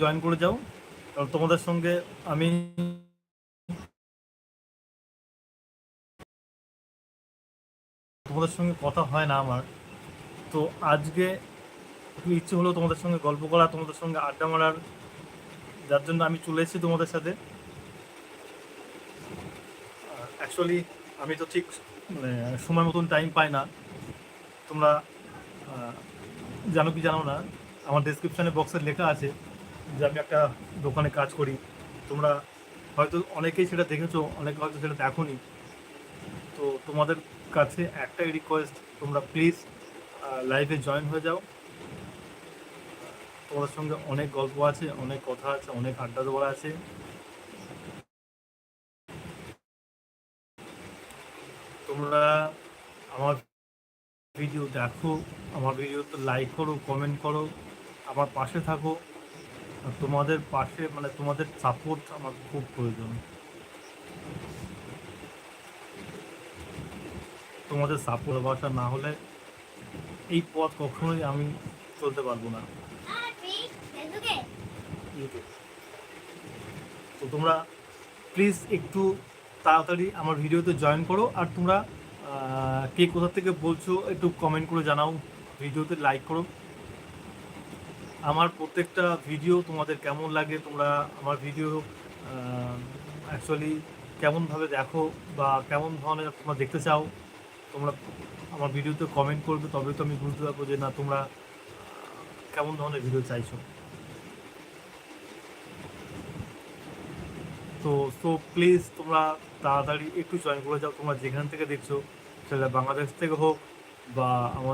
Join করে যাও। কারণ তোমাদের সঙ্গে আমি তোমাদের সঙ্গে কথা হয় না আমার। তো আজকে ইচ্ছে হলো তোমাদের সঙ্গে গল্প করা, তোমাদের সঙ্গে আড্ডা মারার। যার জন্য আমি চলে এসেছি তোমাদের সাথে। অ্যাকচুয়ালি আমি তো ঠিক মানে সময় মতন টাইম পাই না। তোমরা জানো কি জানো না? আমার ডেসক্রিপশানে বক্সে লেখা আছে যে আমি একটা দোকানে কাজ করি, তোমরা হয়তো অনেকেই সেটা দেখেছ, অনেকে হয়তো সেটা দেখোনি। তো তোমাদের কাছে একটাই রিকোয়েস্ট তোমরা প্লিজ লাইভে জয়েন হয়ে যাও। তোমাদের সঙ্গে অনেক গল্প আছে, অনেক কথা আছে, অনেক আড্ডা দেওয়ার আছে। তোমরা আমার ভিডিও দেখো, আমার ভিডিওতে লাইক করো কমেন্ট করো, আমার পাশে থাকো। তোমাদের পাশে মানে তোমাদের সাপোর্ট আমার খুব প্রয়োজন। তোমাদের সাপোর্ট ভাষা না হলে এই পথ কখনোই আমি চলতে পারব না। তো তোমরা প্লিজ একটু তাড়াতাড়ি আমার ভিডিওতে জয়েন করো আর তোমরা কে কোথা থেকে বলছো একটু কমেন্ট করে জানাও। ভিডিওতে লাইক করো। আমার প্রত্যেকটা ভিডিও তোমাদের কেমন লাগে? তোমরা আমার ভিডিও অ্যাকচুয়ালি কেমনভাবে দেখো বা কেমন ধরনের তোমরা দেখতে চাও, তোমরা আমার ভিডিওতে কমেন্ট করবে তবে তো আমি বুঝতে পারব যে না, তোমরা কেমন ধরনের ভিডিও চাইছো। তো সো প্লিজ তোমরা তাড়াতাড়ি একটু জয়েন করে যাও, তোমরা যেখান থেকে দেখছ, সেটা বাংলাদেশ থেকে হোক বা আমার